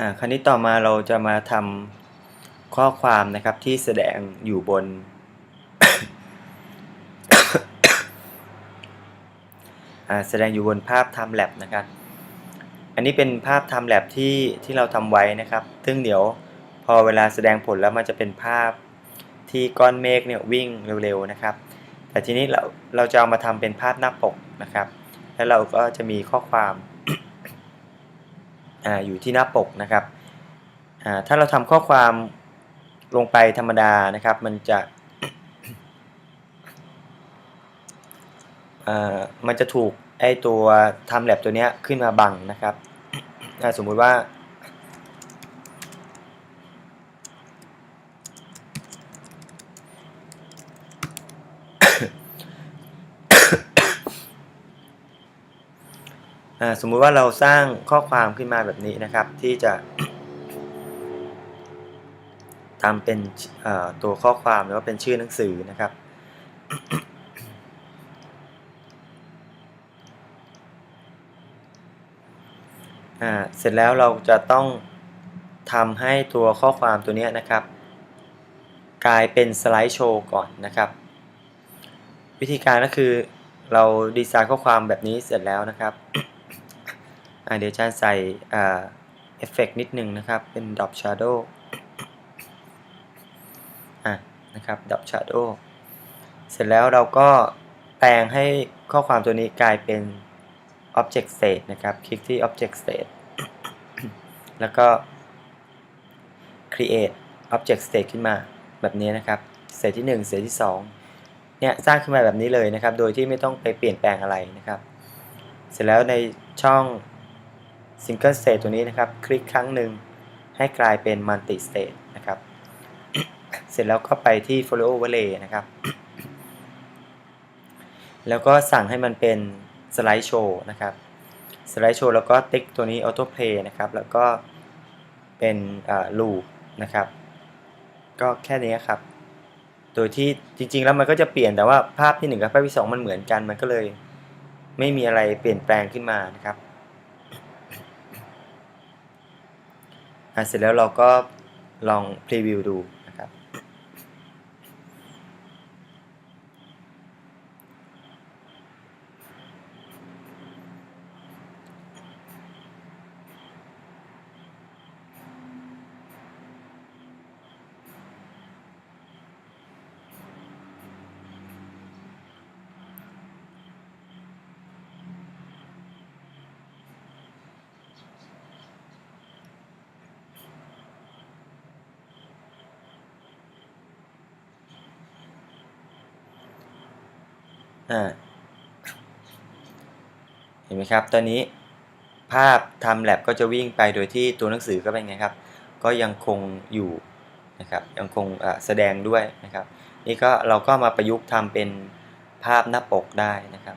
อ่าคราวนี้ต่อมาเราจะมาทำข้อความนะครับที่แสดงอยู่บน แสดงอยู่บนภาพ Time Lab นะครับ อันนี้เป็นภาพ Time Lab ที่ที่เราทำไว้นะครับ ซึ่งเดี๋ยวพอเวลาแสดงผลแล้วมันจะเป็นภาพที่ก้อนเมฆเนี่ยวิ่งเร็วๆนะครับ แต่ทีนี้เราเราจะเอามาทำเป็นภาพหน้าปกนะครับ แล้วเราก็จะมีข้อความ ออยู่ที่หน้าปกนะครับ ถ้าเราทำข้อความลงไปธรรมดานะครับ มันจะมันจะถูกไอตัวทำแลบตัวนี้ขึ้นมาบังนะครับ สมมุติว่า อ่า สมมุติว่าเราสร้างข้อความขึ้นมาแบบนี้นะครับ ที่จะทำเป็นตัวข้อความหรือว่าเป็นชื่อหนังสือนะครับ เสร็จแล้วเราจะต้องทำให้ตัวข้อความตัวนี้นะครับ กลายเป็นสไลด์โชว์ก่อนนะครับ วิธีการก็คือเราดีไซน์ข้อความแบบนี้เสร็จแล้วนะครับ เดี๋ยวอาจารย์ใส่เอฟเฟกนิดนึงนะครับ เป็น Drop Shadow อะนะครับ Drop Shadow เสร็จแล้วเราก็แปลงให้ข้อความตัวนี้กลายเป็น Object State นะครับ คลิกที่ Object State แล้วก็ Create Object State ขึ้นมาแบบนี้นะครับ State ที่1 State ที่2เนี่ยสร้างขึ้นมาแบบนี้เลยนะครับ โดยที่ไม่ต้องไปเปลี่ยนแปลงอะไรนะครับ เสร็จแล้วในช่อง Single State ตัวนี้นะครับ คลิกครั้งหนึ่งให้กลายเป็น Multi State นะครับ เสร็จแล้วก็ไปที่ Folio Overlay นะครับ แล้วก็สั่งให้มันเป็นสไลด์โชว์นะครับสไลด์โชว์แล้วก็ติ๊กตัวนี้ Auto Play นะครับ แล้วก็เป็นลูปนะครับ ก็แค่นี้ครับ โดยที่จริง ๆ แล้วมันก็จะเปลี่ยนแต่ว่าภาพที่ 1 กับภาพที่ 2 มันเหมือนกัน มันก็เลยไม่มีอะไรเปลี่ยนแปลงขึ้นมานะครับอะ เสร็จแล้วเราก็ลองพรีวิวดู อ่าเห็นไหมครับ ตอนนี้ภาพทำแลบก็จะวิ่งไปโดยที่ตัวหนังสือก็เป็นไงครับ ก็ยังคงอยู่นะครับ ยังคงแสดงด้วยนะครับ นี่ก็เราก็มาประยุกต์ทำเป็นภาพหน้าปกได้นะครับ